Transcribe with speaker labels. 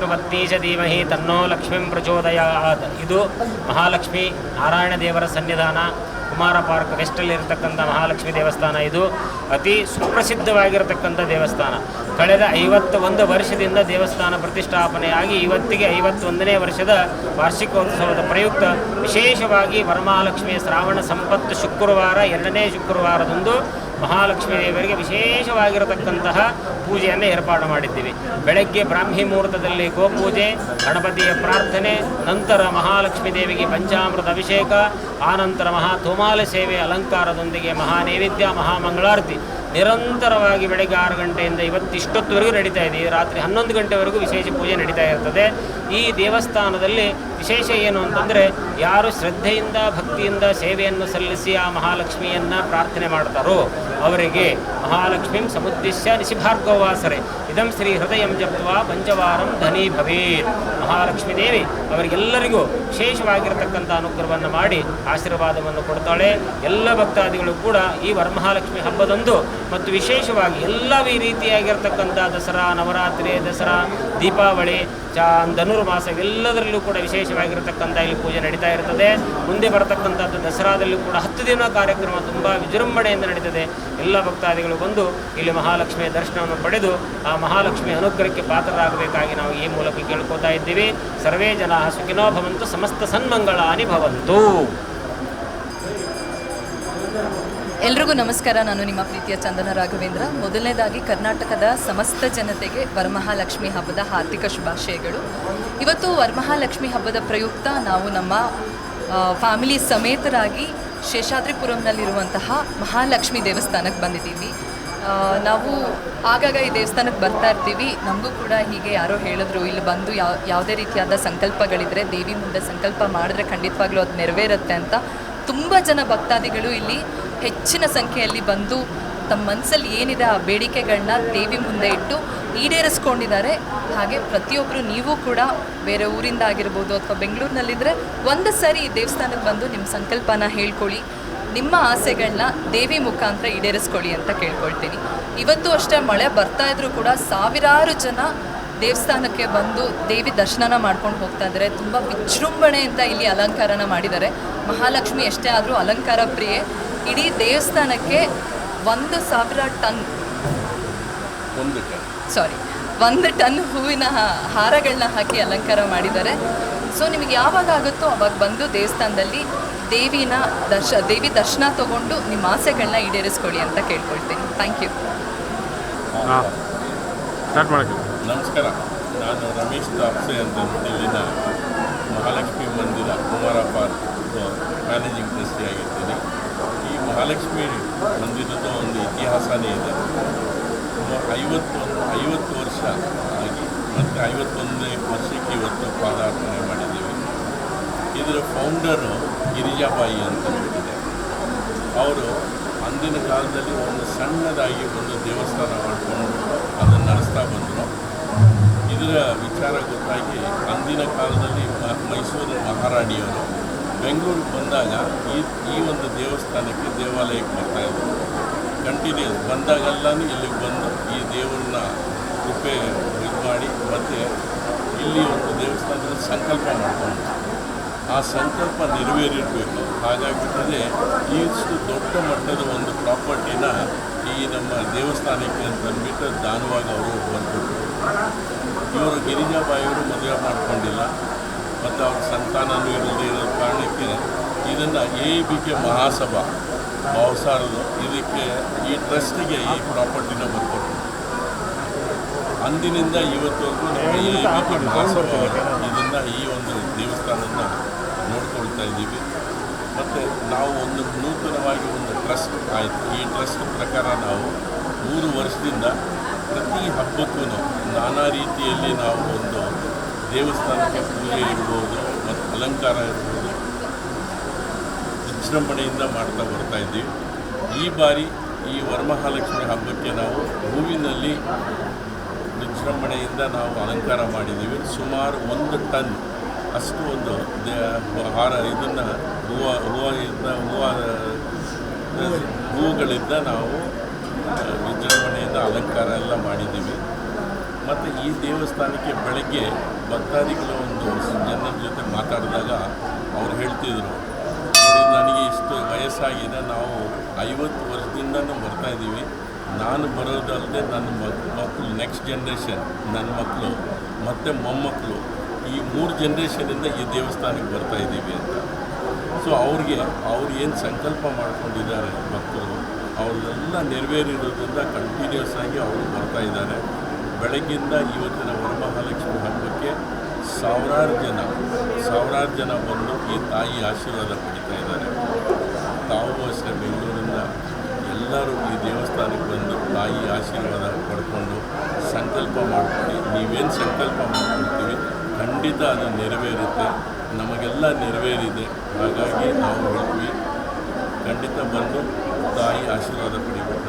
Speaker 1: ತನ್ಮಹೀಶ ಧೀಮಹಿ ತನ್ನೋ ಲಕ್ಷ್ಮೀಂ ಪ್ರಚೋದಯಾತ್. ಇದು ಮಹಾಲಕ್ಷ್ಮಿ ನಾರಾಯಣ ದೇವರ ಸನ್ನಿಧಾನ, ಕುಮಾರ ಪಾರ್ಕ್ ವೆಸ್ಟಲ್ಲಿ ಇರತಕ್ಕಂಥ ಮಹಾಲಕ್ಷ್ಮಿ ದೇವಸ್ಥಾನ ಇದು. ಅತಿ ಸುಪ್ರಸಿದ್ಧವಾಗಿರತಕ್ಕಂಥ ದೇವಸ್ಥಾನ. ಕಳೆದ ಐವತ್ತ ಒಂದು ವರ್ಷದಿಂದ ದೇವಸ್ಥಾನ ಪ್ರತಿಷ್ಠಾಪನೆಯಾಗಿ ಇವತ್ತಿಗೆ ಐವತ್ತೊಂದನೇ ವರ್ಷದ ವಾರ್ಷಿಕೋತ್ಸವದ ಪ್ರಯುಕ್ತ ವಿಶೇಷವಾಗಿ ವರಮಹಾಲಕ್ಷ್ಮಿಯ ಶ್ರಾವಣ ಸಂಪತ್ತು ಶುಕ್ರವಾರ, ಎರಡನೇ ಶುಕ್ರವಾರದಂದು ಮಹಾಲಕ್ಷ್ಮೀ ದೇವರಿಗೆ ವಿಶೇಷವಾಗಿರತಕ್ಕಂತಹ ಪೂಜೆಯನ್ನು ಏರ್ಪಾಡು ಮಾಡಿದ್ದೀವಿ. ಬೆಳಗ್ಗೆ ಬ್ರಾಹ್ಮಿ ಮುಹೂರ್ತದಲ್ಲಿ ಗೋಪೂಜೆ, ಗಣಪತಿಯ ಪ್ರಾರ್ಥನೆ, ನಂತರ ಮಹಾಲಕ್ಷ್ಮೀ ದೇವಿಗೆ ಪಂಚಾಮೃತ ಅಭಿಷೇಕ, ಆನಂತರ ಮಹಾ ತೋಮಾಲ ಸೇವೆ, ಅಲಂಕಾರದೊಂದಿಗೆ ಮಹಾ ನೈವೇದ್ಯ ಮಹಾಮಂಗಳಾರತಿ ನಿರಂತರವಾಗಿ ಬೆಳಗ್ಗೆ ಆರು ಗಂಟೆಯಿಂದ ಇವತ್ತಿಷ್ಟೊತ್ತುವರೆಗೂ ನಡೀತಾ ಇದೆ. ರಾತ್ರಿ ಹನ್ನೊಂದು ಗಂಟೆವರೆಗೂ ವಿಶೇಷ ಪೂಜೆ ನಡೀತಾ ಇರ್ತದೆ. ಈ ದೇವಸ್ಥಾನದಲ್ಲಿ ವಿಶೇಷ ಏನು ಅಂತಂದರೆ, ಯಾರು ಶ್ರದ್ಧೆಯಿಂದ, ಭಕ್ತಿಯಿಂದ ಸೇವೆಯನ್ನು ಸಲ್ಲಿಸಿ ಆ ಮಹಾಲಕ್ಷ್ಮಿಯನ್ನು ಪ್ರಾರ್ಥನೆ ಮಾಡ್ತಾರೋ, ಅವರಿಗೆ ಮಹಾಲಕ್ಷ್ಮೀಂ ಸಮುದ್ದೇಶ ನಿಶಿಭಾರ್ಗವಾಸರೆ ಇದಂ ಶ್ರೀ ಹೃದಯಂ ಜಪ್ವಾ ಪಂಚವಾರಂ ಧನಿ ಭವೇತ್. ಮಹಾಲಕ್ಷ್ಮೀ ದೇವಿ ಅವರಿಗೆಲ್ಲರಿಗೂ ವಿಶೇಷವಾಗಿರತಕ್ಕಂಥ ಅನುಗ್ರಹವನ್ನು ಮಾಡಿ ಆಶೀರ್ವಾದವನ್ನು ಕೊಡ್ತಾಳೆ. ಎಲ್ಲ ಭಕ್ತಾದಿಗಳು ಕೂಡ ಈ ವರಮಹಾಲಕ್ಷ್ಮಿ ಹಬ್ಬದಂದು ಮತ್ತು ವಿಶೇಷವಾಗಿ ಎಲ್ಲ ರೀತಿಯಾಗಿರ್ತಕ್ಕಂಥ ದಸರಾ, ನವರಾತ್ರಿ, ದಸರಾ ದೀಪಾವಳಿ, ಚಾ ಧನುರ್ಮಾಸ ಎಲ್ಲದರಲ್ಲೂ ಕೂಡ ವಿಶೇಷವಾಗಿರತಕ್ಕಂಥ ಇಲ್ಲಿ ಪೂಜೆ ನಡೀತಾ ಇರ್ತದೆ. ಮುಂದೆ ಬರತಕ್ಕಂಥದ್ದು ದಸರಾದಲ್ಲೂ ಕೂಡ ಹತ್ತು ದಿನ ಕಾರ್ಯಕ್ರಮ ತುಂಬ ವಿಜೃಂಭಣೆಯಿಂದ ನಡೀತದೆ. ಎಲ್ಲ ಭಕ್ತಾದಿಗಳು ಬಂದು ಇಲ್ಲಿ ಮಹಾಲಕ್ಷ್ಮಿಯ ದರ್ಶನವನ್ನು ಪಡೆದು ಆ ಮಹಾಲಕ್ಷ್ಮಿ ಅನುಗ್ರಹಕ್ಕೆ ಪಾತ್ರರಾಗಬೇಕಾಗಿ ನಾವು ಈ ಮೂಲಕ ಕೇಳ್ಕೊತಾ ಇದ್ದೀವಿ. ಸರ್ವೇ ಜನ ಸುಖಿನೋ ಭವಂತು, ಸಮಸ್ತ ಸನ್ಮಂಗಳಾನಿ ಭವಂತು.
Speaker 2: ಎಲ್ರಿಗೂ ನಮಸ್ಕಾರ. ನಾನು ನಿಮ್ಮ ಪ್ರೀತಿಯ ಚಂದನ ರಾಘವೇಂದ್ರ. ಮೊದಲನೇದಾಗಿ ಕರ್ನಾಟಕದ ಸಮಸ್ತ ಜನತೆಗೆ ವರಮಹಾಲಕ್ಷ್ಮಿ ಹಬ್ಬದ ಹಾರ್ದಿಕ ಶುಭಾಶಯಗಳು. ಇವತ್ತು ವರಮಹಾಲಕ್ಷ್ಮಿ ಹಬ್ಬದ ಪ್ರಯುಕ್ತ ನಾವು ನಮ್ಮ ಫ್ಯಾಮಿಲಿ ಸಮೇತರಾಗಿ ಶೇಷಾದ್ರಿಪುರಂನಲ್ಲಿರುವಂತಹ ಮಹಾಲಕ್ಷ್ಮಿ ದೇವಸ್ಥಾನಕ್ಕೆ ಬಂದಿದ್ದೀವಿ. ನಾವು ಆಗಾಗ ಈ ದೇವಸ್ಥಾನಕ್ಕೆ ಬರ್ತಾ ಇರ್ತೀವಿ. ನಮಗೂ ಕೂಡ ಹೀಗೆ ಯಾರೋ ಹೇಳಿದ್ರು, ಇಲ್ಲಿ ಬಂದು ಯಾವ ಯಾವುದೇ ರೀತಿಯಾದ ಸಂಕಲ್ಪಗಳಿದ್ರೆ, ದೇವಿ ಮುಂದೆ ಸಂಕಲ್ಪ ಮಾಡಿದ್ರೆ ಖಂಡಿತವಾಗ್ಲೂ ಅದು ನೆರವೇರುತ್ತೆ ಅಂತ ತುಂಬ ಜನ ಭಕ್ತಾದಿಗಳು ಇಲ್ಲಿ ಹೆಚ್ಚಿನ ಸಂಖ್ಯೆಯಲ್ಲಿ ಬಂದು ತಮ್ಮ ಮನಸ್ಸಲ್ಲಿ ಏನಿದೆ ಆ ಬೇಡಿಕೆಗಳನ್ನ ದೇವಿ ಮುಂದೆ ಇಟ್ಟು ಈಡೇರಿಸ್ಕೊಂಡಿದ್ದಾರೆ. ಹಾಗೆ ಪ್ರತಿಯೊಬ್ಬರು ನೀವು ಕೂಡ ಬೇರೆ ಊರಿಂದ ಆಗಿರ್ಬೋದು ಅಥವಾ ಬೆಂಗಳೂರಿನಲ್ಲಿದ್ದರೆ ಒಂದು ಸಾರಿ ಈ ದೇವಸ್ಥಾನಕ್ಕೆ ಬಂದು ನಿಮ್ಮ ಸಂಕಲ್ಪನ ಹೇಳ್ಕೊಳ್ಳಿ. ನಿಮ್ಮ ಆಸೆಗಳನ್ನ ದೇವಿ ಮುಖಾಂತರ ಈಡೇರಿಸ್ಕೊಳ್ಳಿ ಅಂತ ಕೇಳ್ಕೊಳ್ತೀನಿ. ಇವತ್ತು ಅಷ್ಟೇ ಮಳೆ ಬರ್ತಾ ಇದ್ರೂ ಕೂಡ ಸಾವಿರಾರು ಜನ ದೇವಸ್ಥಾನಕ್ಕೆ ಬಂದು ದೇವಿ ದರ್ಶನನ ಮಾಡ್ಕೊಂಡು ಹೋಗ್ತಾ ಇದ್ದಾರೆ. ತುಂಬ ವಿಜೃಂಭಣೆಯಿಂದ ಇಲ್ಲಿ ಅಲಂಕಾರನ ಮಾಡಿದ್ದಾರೆ. ಮಹಾಲಕ್ಷ್ಮಿ ಎಷ್ಟೇ ಆದರೂ ಅಲಂಕಾರ ಪ್ರಿಯೆ. ಇಡೀ ದೇವಸ್ಥಾನಕ್ಕೆ ಒಂದು ಸಾವಿರ ಟನ್.
Speaker 3: ಒಂದು ಟನ್.
Speaker 2: ಸಾರಿ ಒಂದು ಟನ್ ಹೂವಿನ ಹಾರಗಳನ್ನ ಹಾಕಿ ಅಲಂಕಾರ ಮಾಡಿದ್ದಾರೆ. ಸೊ ನಿಮಗೆ ಯಾವಾಗ ಆಗುತ್ತೋ ಅವಾಗ ಬಂದು ದೇವಸ್ಥಾನದಲ್ಲಿ ದೇವಿನ ದರ್ಶ ದೇವಿ ದರ್ಶನ ತಗೊಂಡು ನಿಮ್ಮ ಆಸೆಗಳನ್ನ ಈಡೇರಿಸ್ಕೊಳ್ಳಿ ಅಂತ ಕೇಳ್ಕೊಳ್ತೀನಿ. ಥ್ಯಾಂಕ್ ಯು
Speaker 3: ನಮಸ್ಕಾರ. ನಾನು ರಮೇಶ್ ದಾಪ್ಸೆ ಅಂತ ಇಲ್ಲಿನ Mahalakshmi Mandir Kumara park managing trustee ಆಗಿರ್ತೀನಿ. ಈ ಮಹಾಲಕ್ಷ್ಮಿ ಮಂದಿರದ ಒಂದು ಇತಿಹಾಸನೇ ಇದೆ. ಐವತ್ತು ಐವತ್ತು ವರ್ಷ ಆಗಿ ಮತ್ತು ಐವತ್ತೊಂದನೇ ವರ್ಷಕ್ಕೆ ಇವತ್ತು ಪಾದಾರ್ಪಣೆ ಮಾಡಿದ್ದೀವಿ. ಇದರ ಫೌಂಡರು ಗಿರಿಜಾಬಾಯಿ ಅಂತ ಹೇಳಿದೆ ಅವರು ಅಂದಿನ ಕಾಲದಲ್ಲಿ ಒಂದು ಸಣ್ಣದಾಗಿ ಒಂದು ದೇವಸ್ಥಾನ ಮಾಡಿಕೊಂಡು ಅದನ್ನು ನಡೆಸ್ತಾ ಬಂದರು. ಇದರ ವಿಚಾರ ಗೊತ್ತಾಗಿ ಅಂದಿನ ಕಾಲದಲ್ಲಿ ಮೈಸೂರು ಮಹಾರಾಣಿಯವರು ಬೆಂಗಳೂರಿಗೆ ಬಂದಾಗ ಈ ಈ ಒಂದು ದೇವಸ್ಥಾನಕ್ಕೆ ದೇವಾಲಯಕ್ಕೆ ಬರ್ತಾಯಿದ್ರು ಕಂಟಿನ್ಯೂಸ್ ಬಂದಾಗೆಲ್ಲನೂ ಇಲ್ಲಿಗೆ ಬಂದು ಈ ದೇವರನ್ನ ಕೃಪೆ ಇದು ಮಾಡಿ ಮತ್ತು ಇಲ್ಲಿ ಒಂದು ದೇವಸ್ಥಾನದಲ್ಲಿ ಸಂಕಲ್ಪ ಮಾಡ್ಕೊಂಡು. ಆ ಸಂಕಲ್ಪ ನೆರವೇರಿರಬೇಕು. ಹಾಗಾಗಿಬಿಟ್ಟರೆ ಇಷ್ಟು ದೊಡ್ಡ ಮಟ್ಟದ ಒಂದು ಪ್ರಾಪರ್ಟಿನ ಈ ನಮ್ಮ ದೇವಸ್ಥಾನಕ್ಕೆ ಅಂತ ಅಂದ್ಬಿಟ್ಟು ದಾನವಾಗಿ ಅವರು ಬಂದರು ಇವರು ಗಿರಿಜಾಬಾಯಿಯವರು ಮದುವೆ ಮಾಡ್ಕೊಂಡಿಲ್ಲ. ಮತ್ತು ಅವ್ರ ಸಂತಾನನೂ ಇಲ್ಲದೆ ಇರೋ ಕಾರಣಕ್ಕೆ ಇದನ್ನು ಎ ಬಿ ಕೆ ಮಹಾಸಭಾ ಭಾವಸಾರದು ಇದಕ್ಕೆ ಈ ಟ್ರಸ್ಟಿಗೆ ಈ ಪ್ರಾಪರ್ಟಿನ ಬರ್ಕೊಟ್ಟು ಅಂದಿನಿಂದ ಇವತ್ತವರೆಗೂ ನಮ್ಮ ಎ ಬಿ ಕೆ ಮಹಾಸಭಾ ಇದನ್ನು ಈ ಒಂದು ದೇವಸ್ಥಾನವನ್ನು ನೋಡ್ಕೊಳ್ತಾ ಇದ್ದೀವಿ. ಮತ್ತು ನಾವು ಒಂದು ನೂತನವಾಗಿ ಒಂದು ಟ್ರಸ್ಟ್ ಆಯಿತು. ಈ ಟ್ರಸ್ಟ್ ಪ್ರಕಾರ ನಾವು ಮೂರು ವರ್ಷದಿಂದ ಪ್ರತಿ ಹಬ್ಬಕ್ಕೂ ನಾನಾ ರೀತಿಯಲ್ಲಿ ನಾವು ಒಂದು ದೇವಸ್ಥಾನಕ್ಕೆ ಪೂಜೆ ಇರ್ಬೋದು ಮತ್ತು ಅಲಂಕಾರ ಇರ್ಬೋದು, ವಿಜೃಂಭಣೆಯಿಂದ ಮಾಡ್ತಾ ಬರ್ತಾ ಇದ್ದೀವಿ. ಈ ಬಾರಿ ಈ ವರಮಹಾಲಕ್ಷ್ಮಿ ಹಬ್ಬಕ್ಕೆ ನಾವು ಹೂವಿನಲ್ಲಿ ವಿಜೃಂಭಣೆಯಿಂದ ನಾವು ಅಲಂಕಾರ ಮಾಡಿದ್ದೀವಿ. ಸುಮಾರು ಒಂದು ಟನ್, ಅಷ್ಟು ಒಂದು ಹಾರ, ಇದನ್ನು ಹೂವ ಹೂವಿಂದ ಹೂವ ಹೂವುಗಳಿಂದ ನಾವು ವಿಜೃಂಭಣೆಯಿಂದ ಅಲಂಕಾರ ಎಲ್ಲ ಮಾಡಿದ್ದೀವಿ. ಮತ್ತು ಈ ದೇವಸ್ಥಾನಕ್ಕೆ ಬೆಳಗ್ಗೆ ಭಕ್ತಾದಿಗಳ ಒಂದು ಜನರ ಜೊತೆ ಮಾತಾಡಿದಾಗ ಅವ್ರು ಹೇಳ್ತಿದ್ರು ನನಗೆ ಇಷ್ಟು ವಯಸ್ಸಾಗಿದೆ, ನಾವು ಐವತ್ತು ವರ್ಷದಿಂದನೂ ಬರ್ತಾ ಇದ್ದೀವಿ. ನಾನು ಬರೋದಲ್ಲದೆ ನನ್ನ ಮಕ್ ಮಕ್ಕಳು ನೆಕ್ಸ್ಟ್ ಜನ್ರೇಷನ್ ನನ್ನ ಮಕ್ಕಳು ಮತ್ತು ಮೊಮ್ಮಕ್ಕಳು ಈ ಮೂರು ಜನ್ರೇಷನಿಂದ ಈ ದೇವಸ್ಥಾನಕ್ಕೆ ಬರ್ತಾ ಇದ್ದೀವಿ ಅಂತ. ಸೊ ಅವ್ರಿಗೆ, ಅವ್ರು ಏನು ಸಂಕಲ್ಪ ಮಾಡ್ಕೊಂಡಿದ್ದಾರೆ ಭಕ್ತರು ಅವ್ರನ್ನೆಲ್ಲ ನೆರವೇರಿರೋದ್ರಿಂದ ಕಂಟಿನ್ಯೂಸ್ ಆಗಿ ಅವರು ಬರ್ತಾ ಇದ್ದಾರೆ. ಬೆಳಗ್ಗಿಂದ ಇವತ್ತಿನ ವರಮಹಾಲಕ್ಷ್ಮಿ ಹಬ್ಬಕ್ಕೆ ಸಾವಿರಾರು ಜನ ಸಾವಿರಾರು ಜನ ಬಂದು ಈ ತಾಯಿ ಆಶೀರ್ವಾದ ಪಡಿತಾ ಇದ್ದಾರೆ. ತಾವು ಅಷ್ಟೇ ಬೆಂಗಳೂರಿಂದ ಎಲ್ಲರೂ ಈ ದೇವಸ್ಥಾನಕ್ಕೆ ಬಂದು ತಾಯಿ ಆಶೀರ್ವಾದ ಪಡ್ಕೊಂಡು ಸಂಕಲ್ಪ ಮಾಡ್ಕೊಳ್ಳಿ. ನೀವೇನು ಸಂಕಲ್ಪ ಮಾಡ್ಕೊಳ್ತೀವಿ, ಖಂಡಿತ ಅದು ನೆರವೇರುತ್ತೆ. ನಮಗೆಲ್ಲ ನೆರವೇರಿದೆ. ಹಾಗಾಗಿ ನಾವು ಹೇಳ್ತೀವಿ, ಖಂಡಿತ ಬಂದು ತಾಯಿ ಆಶೀರ್ವಾದ ಪಡಿಬೇಕು.